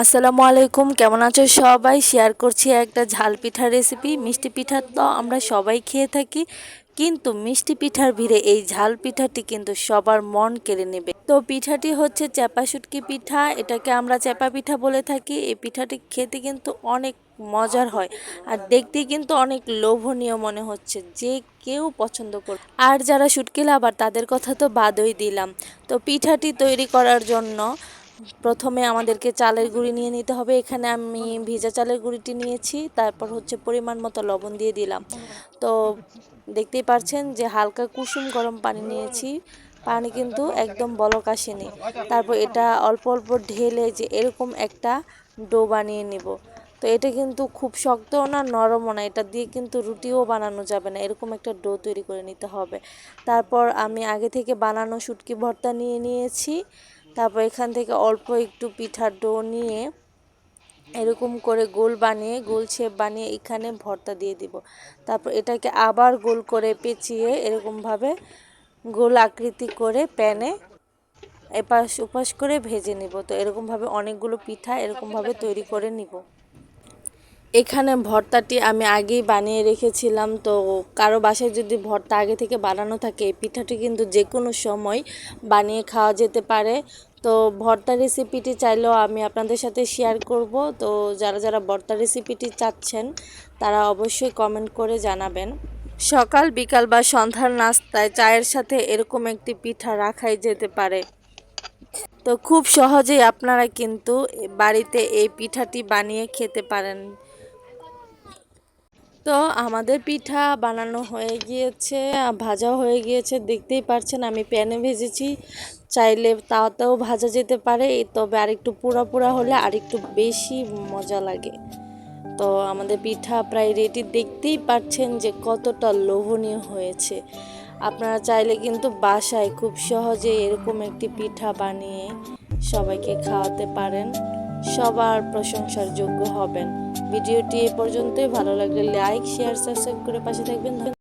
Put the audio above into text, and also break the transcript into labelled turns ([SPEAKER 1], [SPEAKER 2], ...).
[SPEAKER 1] আসসালামু আলাইকুম, কেমন আছো সবাই? শেয়ার করছি একটা ঝাল পিঠার রেসিপি মিষ্টি পিঠা তো আমরা সবাই খেয়ে থাকি, কিন্তু মিষ্টি পিঠার ভিড়ে এই ঝাল পিঠাটি কিন্তু সবার মন কেড়ে নেবে। তো পিঠাটি হচ্ছে চ্যাপা শুটকি পিঠা, এটাকে আমরা চ্যাপা পিঠা বলে থাকি। এই পিঠাটি খেতে কিন্তু অনেক মজার হয় আর দেখতে কিন্তু অনেক লোভনীয় মনে হচ্ছে, যে কেউ পছন্দ করে আর যারা শুটকি লাভার, তাদের কথা তো বাদই দিলাম। তো পিঠাটি তৈরি করার জন্য প্রথমে আমাদেরকে চালের গুঁড়ি নিয়ে নিতে হবে। এখানে আমি ভিজা চালের গুঁড়িটি নিয়েছি, তারপর হচ্ছে পরিমাণ মতো লবণ দিয়ে দিলাম। তো দেখতেই পাচ্ছেন যে হালকা কুসুম গরম পানি নিয়েছি। পানি কিন্তু একদম বলক আসেনি। তারপর এটা অল্প অল্প ঢেলে যে এরকম একটা ডো বানিয়ে নিব। তো এটা কিন্তু খুব শক্তও না, নরমও না। এটা দিয়ে কিন্তু রুটিও বানানো যাবে না। এরকম একটা ডো তৈরি করে নিতে হবে। তারপর আমি আগে থেকে বানানো শুটকি ভর্তা নিয়ে নিয়েছি। তারপর এখান থেকে অল্প একটু পিঠার ডো নিয়ে এরকম করে গোল বানিয়ে, গোল ছেপ বানিয়ে এখানে ভর্তা দিয়ে দিব। তারপর এটাকে আবার গোল করে পেঁচিয়ে এরকমভাবে গোল আকৃতি করে প্যানে এপাশ উপাস করে ভেজে নিব। তো এরকমভাবে অনেকগুলো পিঠা এরকমভাবে তৈরি করে নিব। এখানে ভর্তাটি আমি আগেই বানিয়ে রেখেছিলাম, তো কারও বাসায় যদি ভর্তা আগে থেকে বানানো থাকে, এই পিঠাটি কিন্তু যে কোনো সময় বানিয়ে খাওয়া যেতে পারে। তো ভর্তা রেসিপিটি চাইলেও আমি আপনাদের সাথে শেয়ার করব, তো যারা যারা ভর্তা রেসিপিটি চাচ্ছেন, তারা অবশ্যই কমেন্ট করে জানাবেন। সকাল, বিকাল বা সন্ধ্যার নাস্তায় চায়ের সাথে এরকম একটি পিঠা রাখাই যেতে পারে। তো খুব সহজেই আপনারা কিন্তু বাড়িতে এই পিঠাটি বানিয়ে খেতে পারেন। তো আমাদের পিঠা বানানো হয়ে গিয়েছে ভাজাও হয়ে গিয়েছে। দেখতেই পারছেন আমি প্যানে ভেজেছি। চাইলে তাওতেও ভাজা যেতে পারে। তবে আরেকটু পুরা পুরা হলে আরেকটু বেশি মজা লাগে। তো আমাদের পিঠা প্রায় রেডি দেখতেই পাচ্ছেন যে কতটা লোভনীয় হয়েছে। আপনারা চাইলে কিন্তু বাসায় খুব সহজে এরকম একটি পিঠা বানিয়ে সবাইকে খাওয়াতে পারেন। সবার প্রশংসার যোগ্য হবেন। ভিডিওটি এ পর্যন্তই। ভালো লাগলে লাইক শেয়ার সাবস্ক্রাইব করে পাশে থাকবেন।